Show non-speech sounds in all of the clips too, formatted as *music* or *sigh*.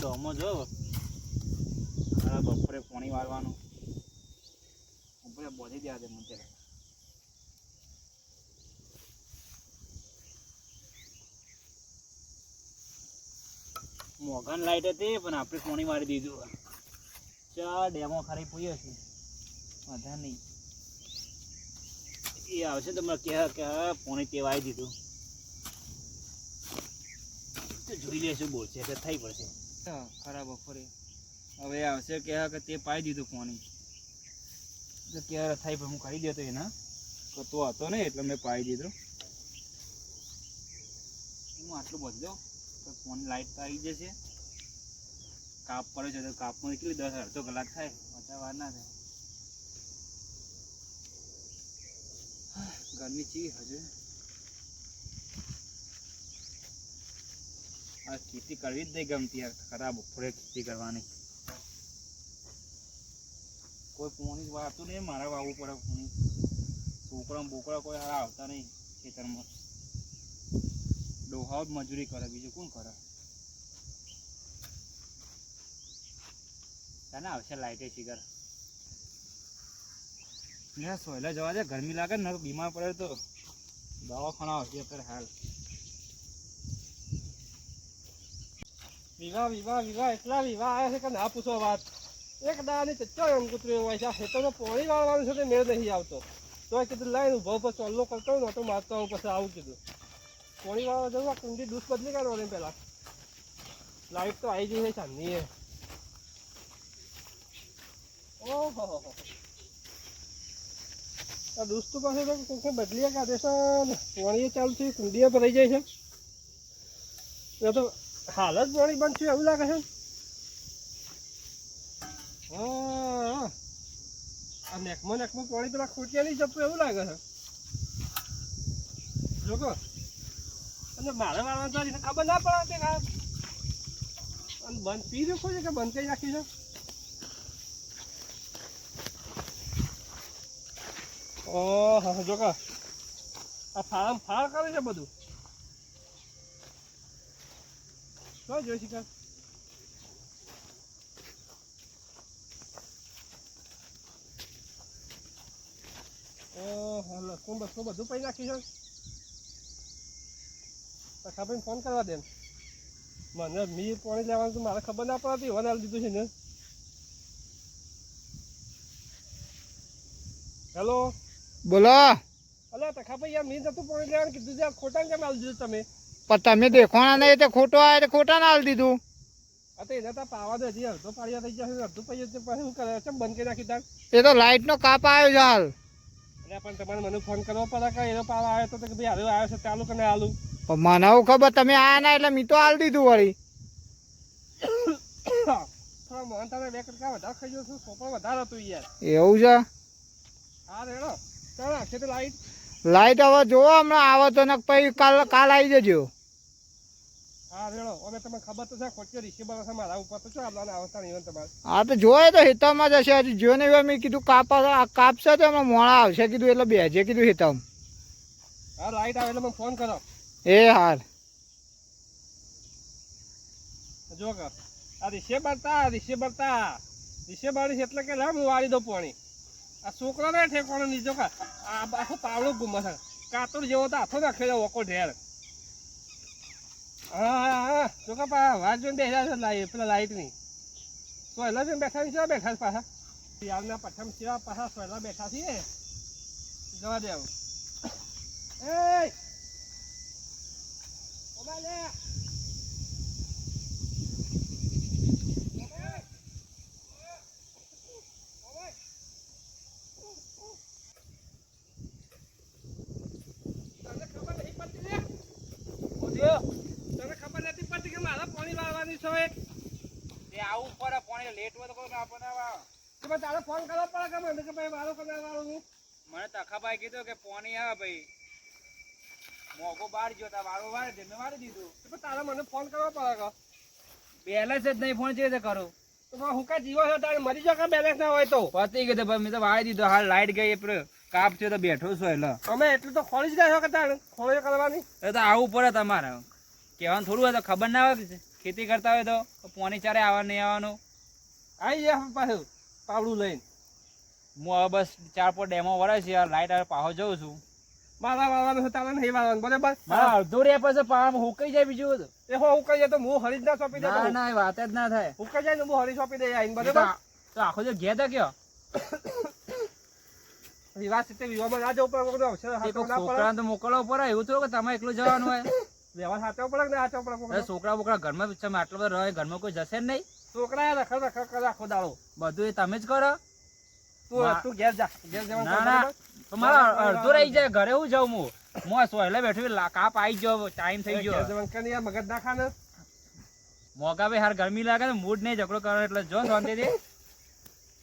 Domo જો. બપોરે પાણી વાળવાનું. બપોરે બોધી દે મને ત્યારે. મોઘાન લાઈટ હતી, પણ આપણે પાણી મારી દીધું. ચા ડેમો ખરી પૂયો છે. વધારે નહીં. એ આવશે તમારે કે હા, પાણી તેવાઈ દીધું. જોઈ લેશું બોલશે કે થઈ પડશે. ખરાબ ખરા બપોરે. હવે આવશે કે હા કે તે પાઈ દીધું પાણી તો ક્યારે થાય પણ હું કરી દેતો એના. તો તો હતો ને એટલે મેં પાઈ દીધો. હું આટલું બધું? દઉં તો ફોન લાઈટ તો આવી જશે. કાપ પડે છે તો કાપમાં કેટલી દસ અડધો કલાક થાય? વધારે વાર ના થાય. *sighs* ગરમી ચી હજુ. આ ખેતી કરવી જ નહીં ગમતી યાર, ખરાબ બપોરે ખેતી કરવાની. કોઈ પોણી વાતું નહીં, મારે વાવવું પડે પોણી છોકરા બોકરા કોઈ હારા આવતા નહીં ખેતરમાં. ડોહાઓ મજૂરી કરે, બીજું કોણ કરે? તને આવશે લાઈટે શિખર ને સોયલા જવા દે, ગરમી લાગે ને બીમાર પડે તો દવાખાના આવશે અત્યારે હાલ. વિવાહ વિવાહ વિવાહ, એટલા વિવાહ આવ્યા છે કે ના પૂછો વાત. એક દાડાની ચચ્ચો એમ કૂતરું હોય છે. આ ખેતરમાં પોણી વાળવાનું છે તે મેળ નહીં આવતો? તો કીધું, લાઈન ઊભો ઊભો ચોલ્લો કરતો હોય ને તો મારતો આવું પછી આવું કીધું. પોણી વાળવા જવું, આ કુંડી દૂધ બદલી કાઢવાની પહેલાં લાઈટ તો આવી ગઈ છે ચાંદની એ. ઓહો આ દૂધ તો પાસે તો કોઈકે બદલી કાઢે છે ને. પોણી ચાલુ થઈ કુંડીએ ભરાઈ જાય છે. એ તો હાલ જ પાણી બંધ એવું લાગે છે? આ નેકમાં નેકમાં પાણી પેલા ખોટિયા નહીં જપતું એવું લાગે છે. જોકો અને મારે વાળવાનું ચાલી ખબર ના પડે તે આ અને બંધ પી રહ્યું છે કે બંધ કરી નાખી છે? ઓહ જોકો આ ફાળમ ફાળ કરે છે બધું? શું જોઈ શિકાર ઓહો લસણ બસણ બધું પડી નાખ્યું છે ખાપીને ફોન કરવા દે મને મીર પાણી લેવાનું તો મારે ખબર ના પડતી વન આલી દીધું છે ને. હેલો? બોલો. અલે તખા ભાઈ યાર મી નતું પાણી લેવાનું કીધું છે ખોટા કેમ આલી દીધું તમે? પણ તમે દેખવાના નહીં તે ખોટો આવે તો ખોટા ના હાલ દીધું. એ તો લાઈટ નો કાપ આવ્યો છે હાલ. પણ તમારે મને ફોન કરવો પડે કે એનો પાવા આવ્યો તો કે ભાઈ હવે આવ્યો છે ચાલુ કે ના પણ મને ખબર તમે આયા ના એટલે મી તો હાલ દીધું વળી. થોડા મોહન તારે વધારે ખાઈ ગયો છું સોપણ વધારે હતું યાર. એવું છે? હા રેડો. ચાલ આખે તો લાઈટ હવે જોવો હમણાં આવો તો પછી કાલ કાલ આવી જજો. હા રેડો. હવે તમને ખબર તો છે ખોટી રિસીવર હશે મારા ઉપર તો શું નહીં તમારે. હા તો જોયે તો હિતામાં જશે. હજી જો ને મેં કીધું કાપા કાપશે તો એમાં મોડા આવશે. કીધું એટલે બેજે કીધું હિતામ હા લાઈટ આવે એટલે મને ફોન કરો. એ હાલ. જો કર આ રિસીવર તા રિસીવર તા. રિસીવર એટલે કે લાવ હું વાળી દઉં પાણી. આ છોકરો ને ઠેકોણો નહીં. જો કા આ આખો પાવડો ગુમે કાતર જેવો તો હાથો નાખે છે ઓકો ઢેર. હા હા હા. જો પા, વાત જોઈને બેઠા છે લાઈ, પેલા લાઈટની. સોયલા જોઈને બેઠા છે બેઠા છે પાછા? યારના પઠમ સેવા પાછા સોયલા બેઠા છીએ. જવા દેવું. એ મોબાઈલ લે તને ખબર નહીં પડતી લે તને ખબર નથી પડતી કે મારે પાણી વાળવાની છે હવે એ આવું પડે પાણી લેટ હોય તો કોઈ આપણને આવે. કે ભાઈ તારે ફોન કરવો પડે કે મને કે ભાઈ મારો કદાચ વાળું હું. મને તખાભાઈ કીધું કે પોની આવે ભાઈ. મોગો બાર ગયો તા વાળો વાળે તે મેં વાળી દીધું. કે ભાઈ તારે મને ફોન કરવો પડે કે? બેલેન્સ જ નહીં ફોન છે કરો? તો હું કાંઈ જીવો છો તારે મરી જાવ કે બેલેન્સ ના હોય તો? પતી ગયું ભાઈ મેં તો વાળી દીધો. હાલ લાઈટ ગઈ કાપ થયો તો બેઠો છો એટલે અમે એટલું તો ખોલી જ ગયા કે તારે? કરવાની? એ તો આવું પડે તમારે. કહેવાનું થોડું હોય તો ખબર ના હોય ખેતી કરતા હોય તો. પોની ચારે આવવા નહીં આવવાનું. આઈ જાય પાછું પાવડું લઈને. હું હવે બસ ચાર પાંચ ડેમો વરાય છે લાઈટ આવે પાહો જઉં છું. મારા વાળવાનું છે ને નહીં વાળવાનું બરાબર? મારા અડધો રે પછી પાવામાં હુકાઈ જાય બીજું એ હો હુકાઈ જાય તો હું હરીજ ના સોંપી દે ના ના વાત જ ના થાય. હુકાઈ જાય ને હું હરી સોંપી દે આઈને તો બરાબર? તો આખો જે ઘેર કયો વિવાહ સિત્તેર વિવાહમાં ના જવું પડે અવસર છોકરાને તો મોકલવો પડે એવું થોડું કે તમે એકલું જવાનું હોય. વ્યવહાર સાચવો પડે કે ના પડે છોકરા બોકરા ઘરમાં આટલો બધો રહે ઘરમાં કોઈ જશે જ નહીં. છોકરા રખડ રખડ કરે આખો દાડો બધું એ તમે જ કરો. તું તું ઘેર જા. ઘેર જવાનું ના કર ના. બરાબર? તો મારા અડધો રહી જાય ઘરે હું જાઉં હું? મોસ સોયલે બેઠો કાપ આવી ગયો ટાઈમ થઈ ગયો. જવાનું મગજ ના ખા ને મોગા ભાઈ હાર ગરમી લાગે ને મૂડ નહીં ઝઘડો કરો એટલે જો શાંતિથી.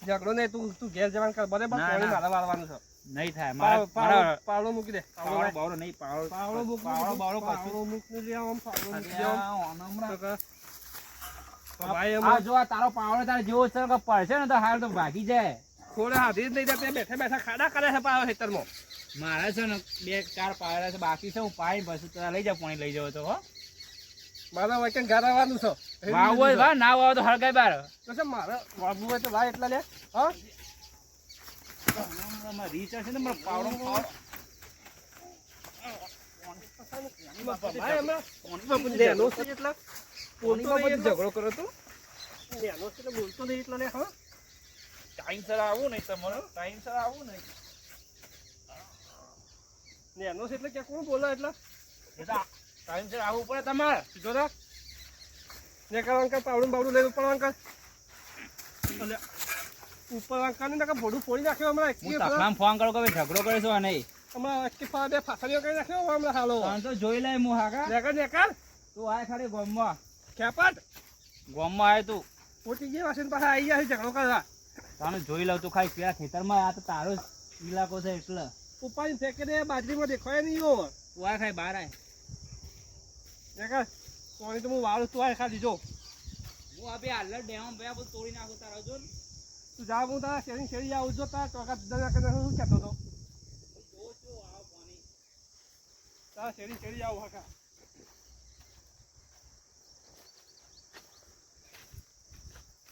ઝઘડો નહીં તું તું ઘેર જવાનું કર ના, પાણી મારા વાળવાનું છે. નહીં થાય મારા પાવડો પાવડો મૂકી દે. પાવડો બાવડો નહીં પાવડો પાવડો પાવડો દે. બાવડો પાવડો મૂકી દે આમ, પાવડો મૂકી દે આમ. આ જો આ તારો પાવડો તારે જેવો છે કે પડશે ને તો હાલ તો ભાગી જાય. થોડા હાથી જ નહીં જતા બેઠા બેઠા ખાડા કરે છે પાવ ખેતરમાં. મારે છે ને બે ચાર પાયડા છે બાકી છે હું પાઈ બસ તારા લઈ જાવ પાણી લઈ જાવ તો હો. મારા વચન ઘર આવવાનું વાવ હોય વા ના વાવ તો હળગાય બાર. તો છે મારે વાવવું હોય તો લાય એટલા લે હા. રીચાર્જ છે ને મારો પાવડો પાવડો ભાઈ એમાં નેનો છે એટલે બોલતો નહીં એટલે ઝઘડો કરો નહીં એટલે આવું નહીં તમારો ટાઈમ આવું નહીં નેનો છે એટલે ક્યાં કોણ આવવું પડે તમારે સીધો ને પાવડું બાવડું લઈને ઉપર અંકલ ઉપર ને ભોડું ફોડી નાખ્યો હમણાં ફોન કરો કે ઝઘડો કરે છો નહીં? હમણાં એકથી ફા બે ફાસણીઓ કરી નાખ્યો હમણાં હાલો. તને તો જોઈ લે મુ હાકા. દેખર દેખર તું આય ખાલી ગોમમાં. ખેપટ. ગોમમાં આય તું. પોતી ગયા વાસણ પાછા આવી ગયા છે ઝઘડો કરવા. તાને જોઈ લઉં તું ખાલી પેલા ખેતરમાં આ તો તારો જ ઇલાકો છે એટલે. ઉપાડી ફેંકી દે બાજરીમાં દેખાય નહીં હો. તું આય ખાઈ બહાર આય. દેખર કોઈ તો હું વાળું તું આય ખાલી જો. હું આ બે હાલ ડેમ બે તોડી નાખું તારા જો તું જા હું તારા શેરી શેરી આવું જો તારા ટોકા જુદા કરીને શું કહેતો હતો? તારા શેરી શેરી આવું હકા.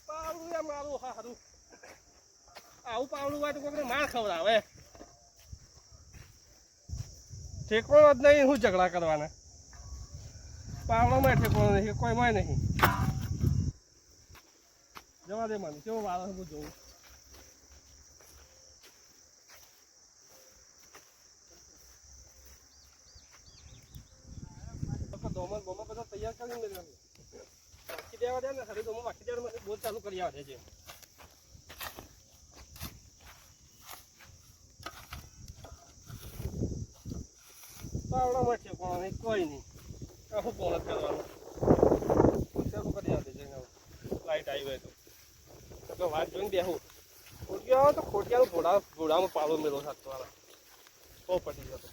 પાવડું યા મારું હા હારું. આવું પાવડું હોય તો કોઈને માર ખવડાવે. ઠેકોણો જ નહીં શું ઝઘડા કરવાના. પાવડોમાં ઠેકોણો નહીં કોઈમાં નહીં. જવા દે મને, કેવો વાળો હું જોઉં. તો દોમર બોમર બધા તૈયાર કરીને ને છે. વાંચી દેવા દે ને ખાલી દોમર વાંચી દેવા બહુ ચાલુ કરી આવવા છે પાવડામાં ઠેકોણો નહીં કોઈ નહીં. આખું પોણત કરવાનું? કરી આવવા છે લાઈટ આવી હોય તો. તો વાત જોઈને બેહું. ખોટિયા આવે તો ખોટિયાનો ઘોડા ઘોડામાં પાલો મેળો સાતવાળા ઓ પટી જતો